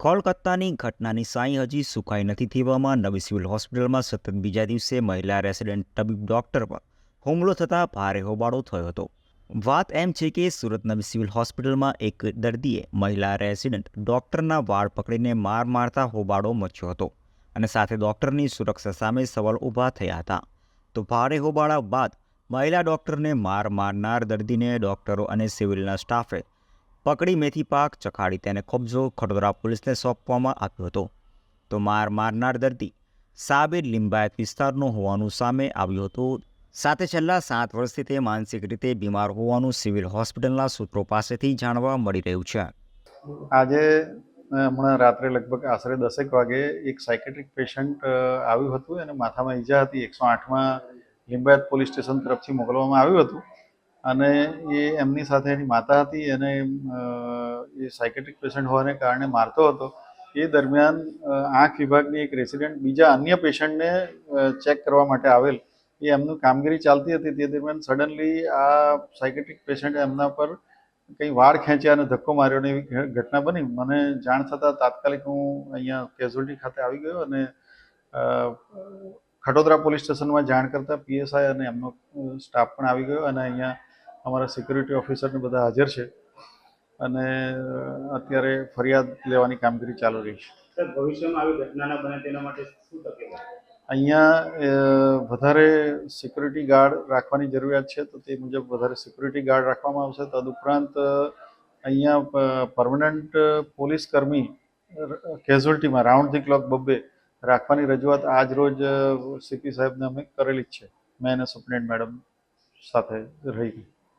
કોલકાતાની ઘટનાની સાંઈ હજી સુકાઈ નથી થવામાં. નવી સિવિલ હોસ્પિટલમાં સતત બીજા દિવસે મહિલા રેસિડેન્ટ તબીબ ડોક્ટર પર હુમલો થતાં ભારે હોબાળો થયો હતો. વાત એમ છે કે સુરત નવી સિવિલ હોસ્પિટલમાં એક દર્દીએ મહિલા રેસિડેન્ટ ડોક્ટરના વાળ પકડીને માર મારતા હોબાળો મચ્યો હતો અને સાથે ડોક્ટરની સુરક્ષા સામે સવાલ ઊભા થયા હતા. તો ભારે હોબાળા બાદ મહિલા ડોક્ટરને માર મારનાર દર્દીને ડોક્ટરો અને સિવિલના સ્ટાફે પકડી મેથી પાક ચખાડી તેને કબજો ખડોદરા પોલીસને સોંપવામાં આવ્યો હતો. તો માર મારનાર દર્દી સાબિર લિંબાયત વિસ્તારનો હોવાનું સામે આવ્યું હતું. સાથે છેલ્લા સાત વર્ષથી તે માનસિક રીતે બીમાર હોવાનું સિવિલ હોસ્પિટલના સૂત્રો પાસેથી જાણવા મળી રહ્યું છે. આજે હમણાં રાત્રે લગભગ આશરે દસેક વાગે એક સાયકેટ્રિક પેશન્ટ આવ્યું હતું. અને માથામાં ઈજા હતી. એકસો આઠમાં લિંબાયત પોલીસ સ્ટેશન તરફથી મોકલવામાં આવ્યું હતું. અને એ એમની સાથે એની માતા હતી અને એ સાયકેટ્રિક પેશન્ટ હોવાને કારણે મારતો હતો. એ દરમિયાન આંખ વિભાગની એક રેસિડેન્ટ બીજા અન્ય પેશન્ટને ચેક કરવા માટે આવેલ. એ એમનું કામગીરી ચાલતી હતી. તે દરમિયાન સડનલી આ સાયકેટ્રિક પેશન્ટે એમના પર કંઈ વાળ ખેંચ્યા અને ધક્કો માર્યો ને એવી ઘટના બની. મને જાણ થતાં તાત્કાલિક હું અહીંયા કેઝ્યુઅલ્ટી ખાતે આવી ગયો અને ખટોદરા પોલીસ સ્ટેશનમાં જાણ કરતાં પીએસઆઈ અને એમનો સ્ટાફ પણ આવી ગયો અને અહીંયા અમારા સિક્યુરિટી ઓફિસરને બધા હાજર છે. અને અત્યારે ફરિયાદ લેવાની કામગીરી ચાલુ રહી છે. ભવિષ્યમાં આવી ઘટના ના બને તેના માટે શું અહીંયા વધારે સિક્યુરિટી ગાર્ડ રાખવાની જરૂરિયાત છે તો તે મુજબ વધારે સિક્યુરિટી ગાર્ડ રાખવામાં આવશે. તદુપરાંત અહીંયા પરમનન્ટ પોલીસ કર્મી કેઝ્યુઅલ્ટીમાં રાઉન્ડ ધી ક્લોક બબ્બે રાખવાની રજૂઆત આજ રોજ સીપી સાહેબને અમે કરેલી જ છે. મેં અને સુપ્રિન્ટ મેડમ સાથે રહી.